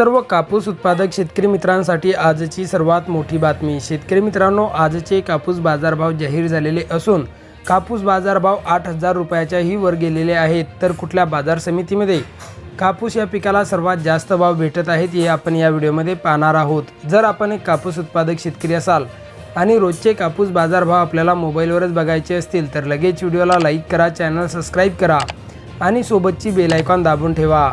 सर्व कापूस उत्पादक शेतकरी मित्रांसाठी आजची सर्वात मोठी बातमी. शेतकरी मित्रांनो आजचे कापूस बाजारभाव जाहीर झालेले असून कापूस बाजारभाव आठ हजार रुपयाच्याही वर गेलेले आहेत. तर कुठल्या बाजार समितीमध्ये कापूस या पिकाला सर्वात जास्त भाव भेटत आहेत हे आपण या व्हिडिओमध्ये पाहणार आहोत. जर आपण एक कापूस उत्पादक शेतकरी असाल आणि रोजचे कापूस बाजारभाव आपल्याला मोबाईलवरच बघायचे असतील तर लगेच व्हिडिओला लाईक करा चॅनल सबस्क्राईब करा आणि सोबतची बेल आयकॉन दाबून ठेवा.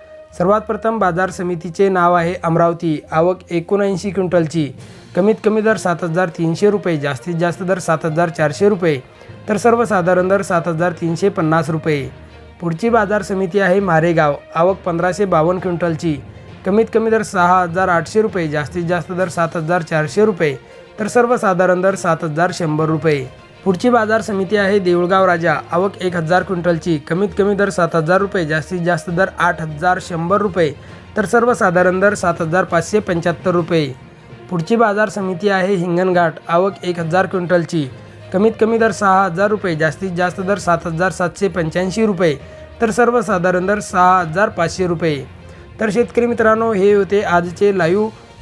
सर्वात प्रथम बाजार समितीचे नाव आहे अमरावती. आवक एकोणऐंशी क्विंटलची. कमीत कमी दर सात हजार तीनशे रुपये जास्तीत जास्त दर सात हजार चारशे रुपये तर सर्वसाधारण दर सात हजार तीनशे पन्नास रुपये. पुढची बाजार समिती आहे मारेगाव. आवक पंधराशे बावन्न क्विंटलची. कमीत कमी दर सहा हजार आठशे रुपये जास्तीत जास्त दर सात हजार चारशे रुपये तर सर्वसाधारण दर सात हजार शंभर रुपये. पुढची बाजार समिती आहे देऊळगाव राजा. आवक एक हजार क्विंटलची. कमीत कमी दर सात हजार रुपये जास्तीत जास्त दर आठ हजार शंभर रुपये तर सर्वसाधारण दर सात हजार पाचशे पंच्याहत्तर रुपये. पुढची बाजार समिती आहे हिंगणघाट आवक एक हजार क्विंटलची. कमीत कमी दर सहा हजार रुपये जास्तीत जास्त दर सात हजार सातशे पंच्याऐंशी रुपये तर सर्वसाधारण दर सहा हजार पाचशे रुपये. तर शेतकरी मित्रांनो हे होते आजचे लाईव्ह